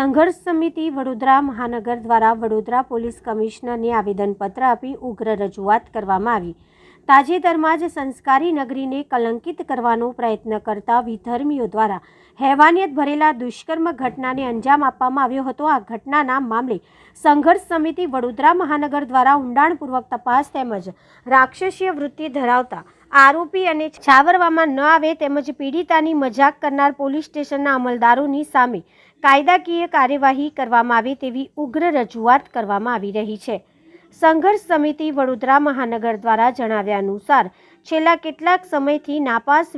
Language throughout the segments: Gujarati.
સંઘર્ષ સમિતિ વડોદરા મહાનગર દ્વારા વડોદરા પોલીસ કમિશનરને આવેદનપત્ર આપી ઉગ્ર રજૂઆત કરવામાં આવી. તાજેતરમાં જ સંસ્કારી નગરીને કલંકિત કરવાનો પ્રયત્ન કરતા વિધર્મીઓ દ્વારા હેવાનિયત ભરેલા દુષ્કર્મ ઘટનાને અંજામ આપવામાં આવ્યો હતો. આ ઘટનાના મામલે સંઘર્ષ સમિતિ વડોદરા મહાનગર દ્વારા ઊંડાણપૂર્વક તપાસ તેમજ રાક્ષસીય વૃત્તિ ધરાવતા આરોપી અને છાવરવામાં ન આવે તેમજ પીડિતાની મજાક કરનાર પોલીસ સ્ટેશનના અમલદારોની સામે કાયદાકીય કાર્યવાહી કરવામાં આવે તેવી ઉગ્ર રજૂઆત કરવામાં આવી રહી છે. સંઘર્ષ સમિતિ વડોદરા મહાનગર દ્વારા જણાવ્યા અનુસાર, છેલ્લા કેટલાક સમયથી નાપાસ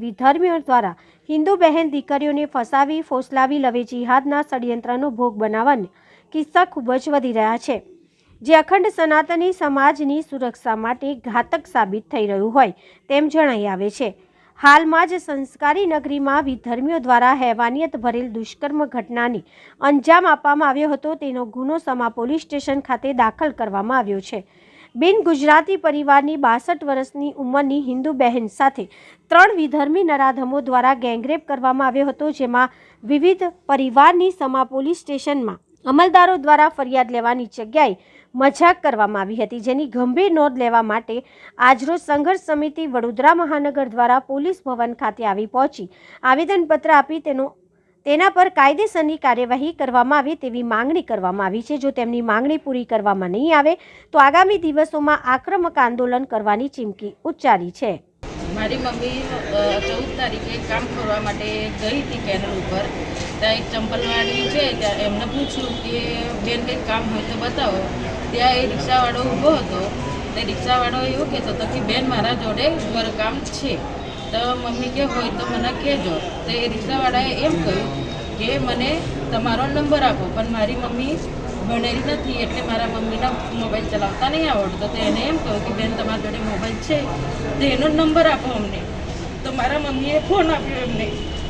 વિધર્મીઓ દ્વારા હિન્દુ બહેન દીકરીઓને ફસાવી, ફોસલાવી લવે જિહાદના ષડયંત્રનો ભોગ બનાવવાના કિસ્સા ખૂબ જ વધી રહ્યા છે. જે અખંડ સનાતની સમાજની સુરક્ષા માટે ઘાતક સાબિત થઈ રહ્યું હોય, તેમ જણાઈ આવે છે. હાલમાં જ સંસ્કારી નગરીમાં વિધર્મીઓ દ્વારા હેવાનિયત ભરેલ દુષ્કર્મ ઘટનાની અંજામ આપવામાં આવ્યો હતો, તેનો ગુનો સમા પોલીસ સ્ટેશન ખાતે દાખલ કરવામાં આવ્યો છે. બિન ગુજરાતી પરિવારની બાસઠ વર્ષની ઉંમરની હિન્દુ બહેન સાથે ત્રણ વિધર્મી નરાધમો દ્વારા ગેંગરેપ કરવામાં આવ્યો હતો, જેમાં વિવિધ પરિવારની સમા પોલીસ સ્ટેશનમાં અમલદારો દ્વારા ફરિયાદ લેવાની જગ્યાએ મજાક કરવામાં આવી હતી, જેની ગંભીર નોંધ લેવા માટે આજરોજ સંઘર્ષ સમિતિ વડોદરા મહાનગર દ્વારા પોલીસ ભવન ખાતે આવી પહોંચી. આવેદનપત્ર આપી તેનો, તેના પર કાયદેસરની કાર્યવાહી કરવામાં આવે તેવી માંગણી કરવામાં આવી છે. જો તેમની માંગણી પૂરી કરવામાં નહીં આવે, તો આગામી દિવસોમાં આક્રમક આંદોલન કરવાની ચીમકી ઉચ્ચારી છે. મારી મમ્મી ચૌદ તારીખે કામ કરવા માટે ગઈ હતી કેનલ ઉપર. ત્યાં એક ચંપલવાડી છે, ત્યાં એમને પૂછ્યું કે બેન કંઈક કામ હોય તો બતાવો. ત્યાં એ રિક્ષાવાળો ઊભો હતો. તે રિક્ષાવાળો એવું કહેતો હતો કે, બેન, મારા જોડે ઘરકામ છે. તો મમ્મી કે, હોય તો મને કહેજો. તો એ રિક્ષાવાળાએ એમ કહ્યું કે, મને તમારો નંબર આપો. પણ મારી મમ્મી ભણેલી નથી એટલે મારા મમ્મીના મોબાઈલ ચલાવતા નહીં આવડતો. તો એને એમ કહ્યું કે, બેન, તમારા જોડે મોબાઈલ છે? તો એનો નંબર આપો અમને. તો મારા મમ્મીએ ફોન આપ્યો એમને.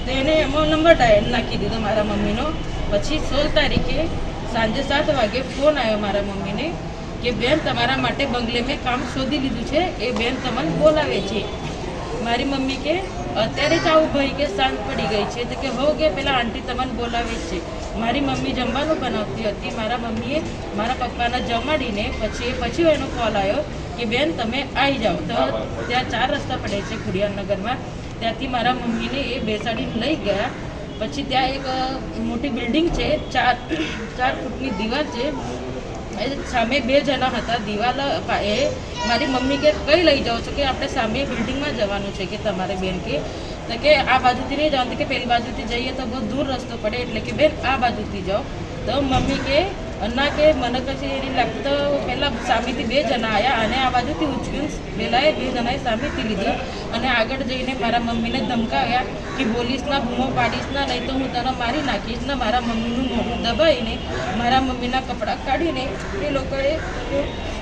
તો એને એમાં નંબર ડાયલ નાખી દીધો મારા મમ્મીનો. પછી સોળ તારીખે સાંજે સાત વાગે ફોન આવ્યો મારા મમ્મીને કે, બેન, તમારા માટે બંગલે મેં કામ શોધી લીધું છે. એ બેન તમને બોલાવે છે. મારી મમ્મી કે, અત્યારે જ આવું ભાઈ કે શાંત પડી ગઈ છે. તો કે, હો કે, પેલા આંટી તમને બોલાવી છે. મારી મમ્મી જમવાનું બનાવતી હતી. મારા મમ્મીએ મારા પપ્પાને જમાડીને પછી પછી એનો કોલ આવ્યો કે, બેન, તમે આવી જાઓ. તો ત્યાં ચાર રસ્તા પડે છે ખુડિયારનગરમાં. ત્યાંથી મારા મમ્મીને એ બેસાડીને લઈ ગયા. પછી ત્યાં એક મોટી બિલ્ડિંગ છે. ચાર ચાર ફૂટની દીવાલ છે. સામે બે જણા હતા. દિવાલ, એ મારી મમ્મી કે કઈ લઈ જાઓ છો કે આપણે સામે બિલ્ડિંગમાં જવાનું છે કે તમારે બેન કે? તો કે આ બાજુથી નહીં જવાનું કે પેલી બાજુથી જઈએ તો બહુ દૂર રસ્તો પડે એટલે કે બેન આ બાજુથી જાઓ. તો મમ્મી કે ના કે મને પછી એની લાગતો પહેલાં સામેથી બે જણા આવ્યા અને આ બાજુથી ઉચકીને પહેલાં બે જણાએ સામેથી લીધી અને આગળ જઈને મારા મમ્મીને ધમકાવ્યા કે બોલીશ ના બૂમો પાડીશ ના, નહીં તો હું તને મારી નાખીશ ને મારા મમ્મીનું મોઢું દબાઈને મારા મમ્મીના કપડાં કાઢીને એ લોકોએ